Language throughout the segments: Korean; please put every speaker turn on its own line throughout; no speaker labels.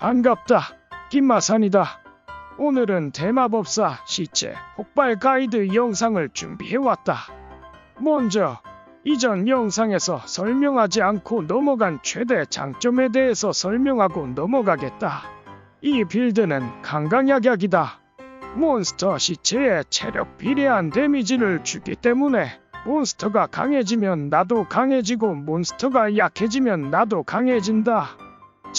반갑다. 김마산이다. 오늘은 대마법사 시체 폭발 가이드 영상을 준비해왔다. 먼저 이전 영상에서 설명하지 않고 넘어간 최대 장점에 대해서 설명하고 넘어가겠다. 이 빌드는 강강약약이다. 몬스터 시체에 체력 비례한 데미지를 주기 때문에 몬스터가 강해지면 나도 강해지고 몬스터가 약해지면 나도 강해진다.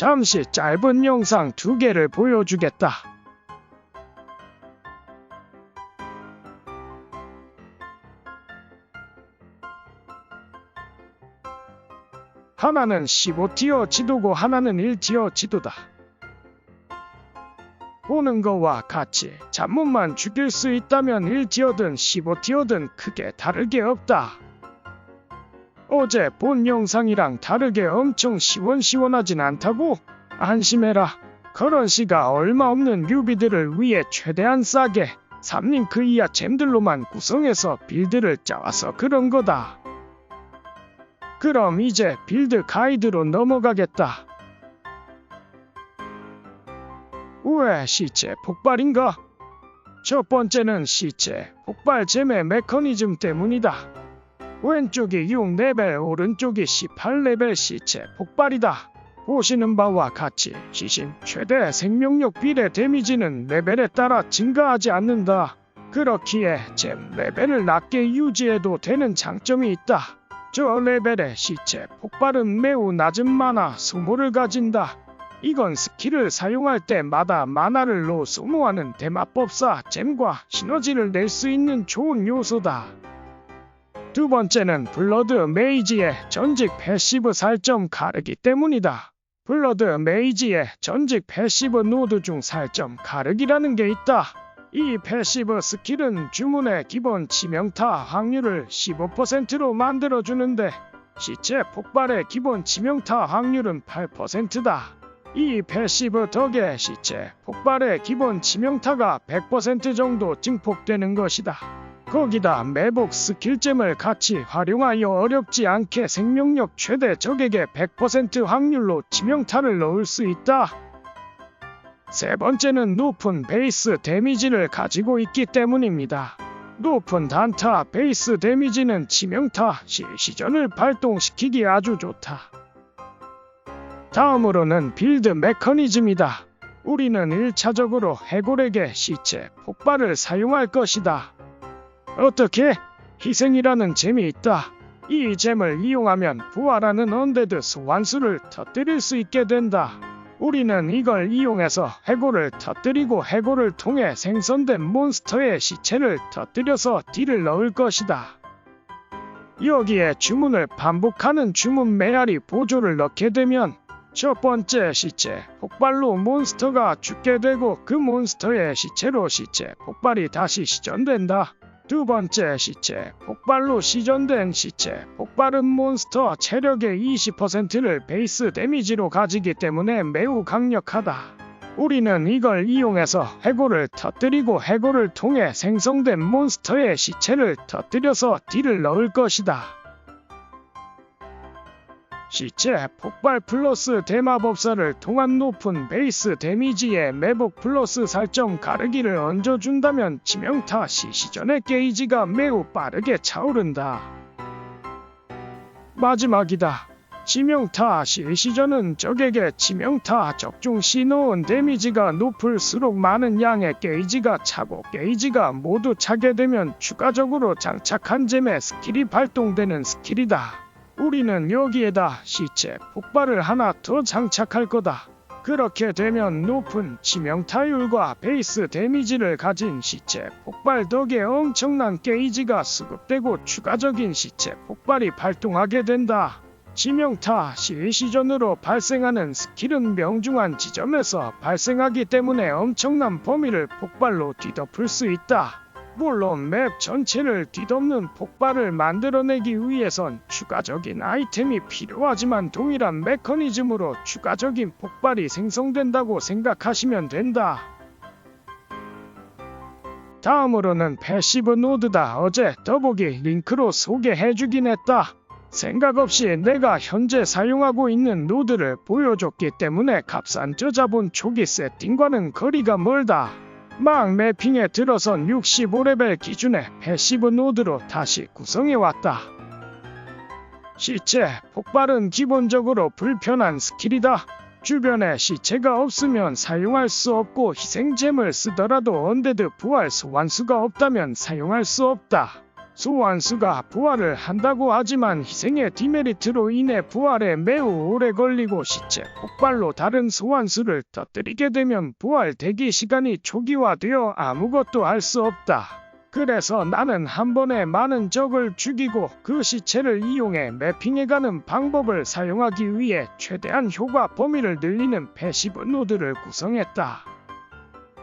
잠시 짧은 영상 두 개를 보여주겠다. 하나는 15티어 지도고 하나는 1티어 지도다. 보는 거와 같이 잡문만 죽일 수 있다면 1티어든 15티어든 크게 다르게 없다. 어제 본 영상이랑 다르게 엄청 시원시원하진 않다고? 안심해라. 커런시가 얼마 없는 뉴비들을 위해 최대한 싸게 3링크 이하 잼들로만 구성해서 빌드를 짜와서 그런 거다. 그럼 이제 빌드 가이드로 넘어가겠다. 왜 시체 폭발인가? 첫 번째는 시체 폭발 잼의 메커니즘 때문이다. 왼쪽이 6레벨, 오른쪽이 18레벨 시체 폭발이다. 보시는 바와 같이 시신 최대 생명력 비례 데미지는 레벨에 따라 증가하지 않는다. 그렇기에 잼 레벨을 낮게 유지해도 되는 장점이 있다. 저 레벨의 시체 폭발은 매우 낮은 마나 소모를 가진다. 이건 스킬을 사용할 때마다 마나를 로 소모하는 대마법사 잼과 시너지를 낼 수 있는 좋은 요소다. 두 번째는 블러드 메이지의 전직 패시브 살점 가르기 때문이다. 블러드 메이지의 전직 패시브 노드 중 살점 가르기라는 게 있다. 이 패시브 스킬은 주문의 기본 치명타 확률을 15%로 만들어주는데 시체 폭발의 기본 치명타 확률은 8%다. 이 패시브 덕에 시체 폭발의 기본 치명타가 100% 정도 증폭되는 것이다. 거기다 매복 스킬잼을 같이 활용하여 어렵지 않게 생명력 최대 적에게 100% 확률로 치명타를 넣을 수 있다. 세 번째는 높은 베이스 데미지를 가지고 있기 때문입니다. 높은 단타 베이스 데미지는 치명타 실시전을 발동시키기 아주 좋다. 다음으로는 빌드 메커니즘이다. 우리는 1차적으로 해골에게 시체 폭발을 사용할 것이다. 어떻게? 희생이라는 잼이 있다. 이 잼을 이용하면 부활하는 언데드 소환수를 터뜨릴 수 있게 된다. 우리는 이걸 이용해서 해골을 터뜨리고 해골을 통해 생성된 몬스터의 시체를 터뜨려서 딜을 넣을 것이다. 여기에 주문을 반복하는 주문 메아리 보조를 넣게 되면 첫 번째 시체 폭발로 몬스터가 죽게 되고 그 몬스터의 시체로 시체 폭발이 다시 시전된다. 두 번째 시체 폭발로 시전된 시체 폭발은 몬스터 체력의 20%를 베이스 데미지로 가지기 때문에 매우 강력하다. 우리는 이걸 이용해서 해골을 터뜨리고 해골을 통해 생성된 몬스터의 시체를 터뜨려서 딜을 넣을 것이다. 시체 폭발 플러스 대마법사를 통한 높은 베이스 데미지에 매복 플러스 살점 가르기를 얹어준다면 치명타 시시전의 게이지가 매우 빠르게 차오른다. 마지막이다. 치명타 실시전은 적에게 치명타 적중 시 넣은 데미지가 높을수록 많은 양의 게이지가 차고 게이지가 모두 차게 되면 추가적으로 장착한 잼의 스킬이 발동되는 스킬이다. 우리는 여기에다 시체 폭발을 하나 더 장착할 거다. 그렇게 되면 높은 치명타율과 베이스 데미지를 가진 시체 폭발 덕에 엄청난 게이지가 수급되고 추가적인 시체 폭발이 발동하게 된다. 치명타 실시전으로 발생하는 스킬은 명중한 지점에서 발생하기 때문에 엄청난 범위를 폭발로 뒤덮을 수 있다. 물론 맵 전체를 뒤덮는 폭발을 만들어내기 위해선 추가적인 아이템이 필요하지만 동일한 메커니즘으로 추가적인 폭발이 생성된다고 생각하시면 된다. 다음으로는 패시브 노드다. 어제 더보기 링크로 소개해주긴 했다. 생각 없이 내가 현재 사용하고 있는 노드를 보여줬기 때문에 값싼 저자본 초기 세팅과는 거리가 멀다. 막 매핑에 들어선 65레벨 기준의 패시브 노드로 다시 구성해왔다. 시체 폭발은 기본적으로 불편한 스킬이다. 주변에 시체가 없으면 사용할 수 없고 희생잼을 쓰더라도 언데드 부활 소환수가 없다면 사용할 수 없다. 소환수가 부활을 한다고 하지만 희생의 디메리트로 인해 부활에 매우 오래 걸리고 시체 폭발로 다른 소환수를 터뜨리게 되면 부활 대기 시간이 초기화되어 아무것도 할 수 없다. 그래서 나는 한 번에 많은 적을 죽이고 그 시체를 이용해 매핑해가는 방법을 사용하기 위해 최대한 효과 범위를 늘리는 패시브 노드를 구성했다.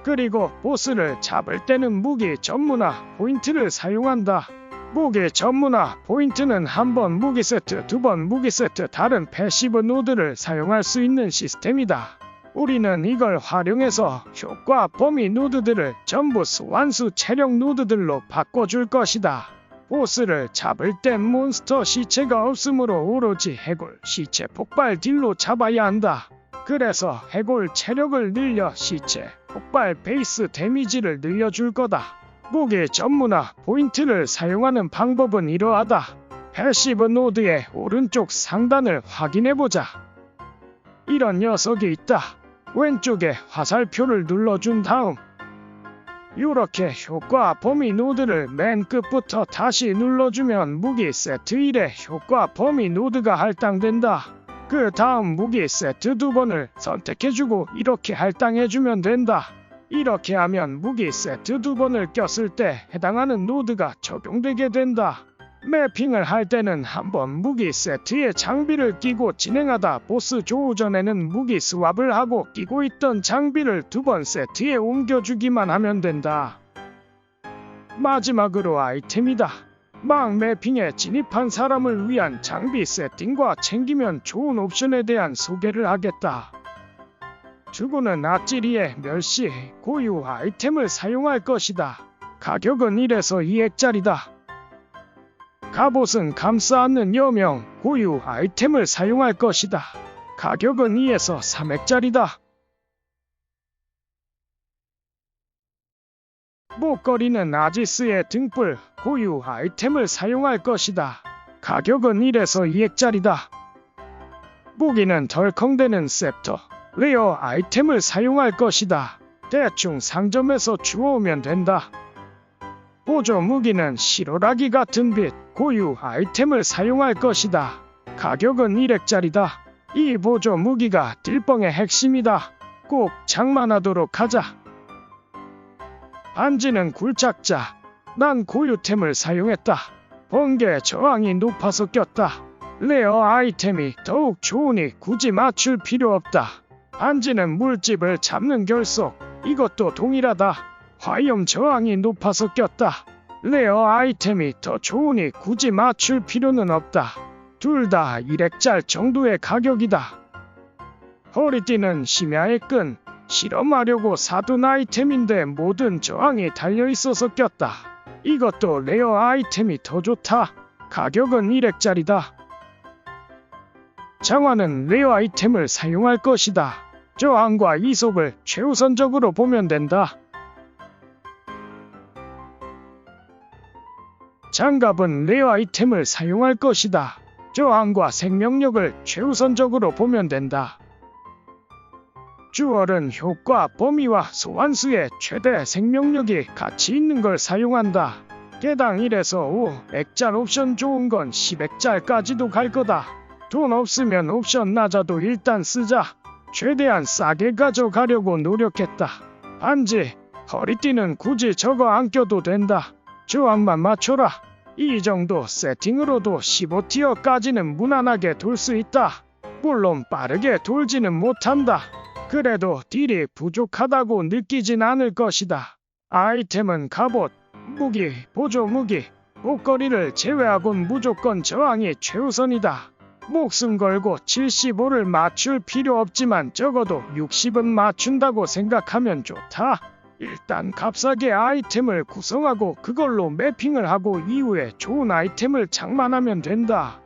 그리고 보스를 잡을 때는 무기 전문화 포인트를 사용한다. 무기 전문화 포인트는 한 번 무기 세트, 두 번 무기 세트 다른 패시브 노드를 사용할 수 있는 시스템이다. 우리는 이걸 활용해서 효과 범위 노드들을 전부 소환수 체력 노드들로 바꿔줄 것이다. 보스를 잡을 땐 몬스터 시체가 없으므로 오로지 해골 시체 폭발 딜로 잡아야 한다. 그래서 해골 체력을 늘려 시체 폭발 베이스 데미지를 늘려줄 거다. 무기 전문화 포인트를 사용하는 방법은 이러하다. 패시브 노드의 오른쪽 상단을 확인해보자. 이런 녀석이 있다. 왼쪽에 화살표를 눌러준 다음 이렇게 효과 범위 노드를 맨 끝부터 다시 눌러주면 무기 세트 1의 효과 범위 노드가 할당된다. 그 다음 무기 세트 두 번을 선택해주고 이렇게 할당해주면 된다. 이렇게 하면 무기 세트 두 번을 꼈을 때 해당하는 노드가 적용되게 된다. 매핑을 할 때는 한번 무기 세트에 장비를 끼고 진행하다 보스 조우 전에는 무기 스왑을 하고 끼고 있던 장비를 두 번 세트에 옮겨주기만 하면 된다. 마지막으로 아이템이다. 막 매핑에 진입한 사람을 위한 장비 세팅과 챙기면 좋은 옵션에 대한 소개를 하겠다. 주구는 아찌리에 멸시, 고유 아이템을 사용할 것이다. 가격은 1에서 2액짜리다. 갑옷은 감싸 안는 여명, 고유 아이템을 사용할 것이다. 가격은 2에서 3액짜리다. 목걸이는 아지스의 등불, 고유 아이템을 사용할 것이다. 가격은 1에서 2액짜리다. 무기는 덜컹대는 셉터, 레어 아이템을 사용할 것이다. 대충 상점에서 주워오면 된다. 보조 무기는 시로라기 같은 빛, 고유 아이템을 사용할 것이다. 가격은 1액짜리다. 이 보조 무기가 딜뻥의 핵심이다. 꼭 장만하도록 하자. 반지는 굴착자. 난 고유템을 사용했다. 번개 저항이 높아서 꼈다. 레어 아이템이 더욱 좋으니 굳이 맞출 필요 없다. 반지는 물집을 잡는 결속. 이것도 동일하다. 화염 저항이 높아서 꼈다. 레어 아이템이 더 좋으니 굳이 맞출 필요는 없다. 둘 다 1액짤 정도의 가격이다. 허리띠는 심야의 끈, 실험하려고 사둔 아이템인데 모든 저항이 달려있어서 꼈다. 이것도 레어 아이템이 더 좋다. 가격은 1액짜리다. 장화는 레어 아이템을 사용할 것이다. 저항과 이속을 최우선적으로 보면 된다. 장갑은 레어 아이템을 사용할 것이다. 저항과 생명력을 최우선적으로 보면 된다. 주얼은 효과 범위와 소환수의 최대 생명력이 같이 있는 걸 사용한다. 개당 1에서 5, 액짤 옵션 좋은 건 10액짤까지도 갈 거다. 돈 없으면 옵션 낮아도 일단 쓰자. 최대한 싸게 가져가려고 노력했다. 반지, 허리띠는 굳이 저거 안 껴도 된다. 저항만 맞춰라. 이 정도 세팅으로도 15티어까지는 무난하게 돌 수 있다. 물론 빠르게 돌지는 못한다. 그래도 딜이 부족하다고 느끼진 않을 것이다. 아이템은 갑옷, 무기, 보조 무기, 목걸이를 제외하곤 무조건 저항이 최우선이다. 목숨 걸고 75를 맞출 필요 없지만 적어도 60은 맞춘다고 생각하면 좋다. 일단 값싸게 아이템을 구성하고 그걸로 매핑을 하고 이후에 좋은 아이템을 장만하면 된다.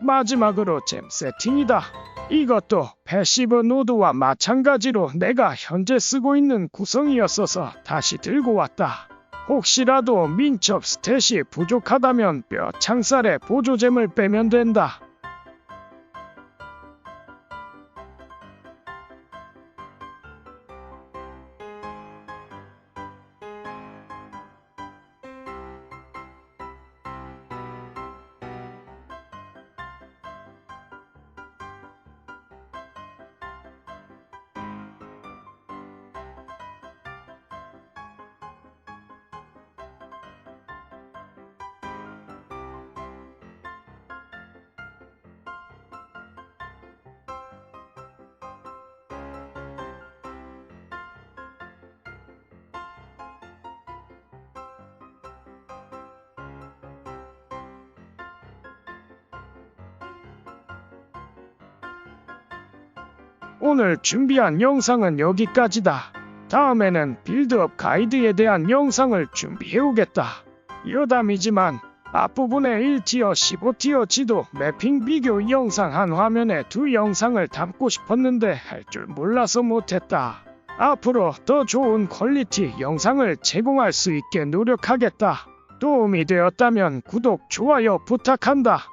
마지막으로 잼 세팅이다. 이것도 패시브 노드와 마찬가지로 내가 현재 쓰고 있는 구성이었어서 다시 들고 왔다. 혹시라도 민첩 스탯이 부족하다면 뼈 창살에 보조잼을 빼면 된다. 오늘 준비한 영상은 여기까지다. 다음에는 빌드업 가이드에 대한 영상을 준비해오겠다. 여담이지만 앞부분에 1티어 15티어 지도 매핑 비교 영상 한 화면에 두 영상을 담고 싶었는데 할 줄 몰라서 못했다. 앞으로 더 좋은 퀄리티 영상을 제공할 수 있게 노력하겠다. 도움이 되었다면 구독, 좋아요 부탁한다.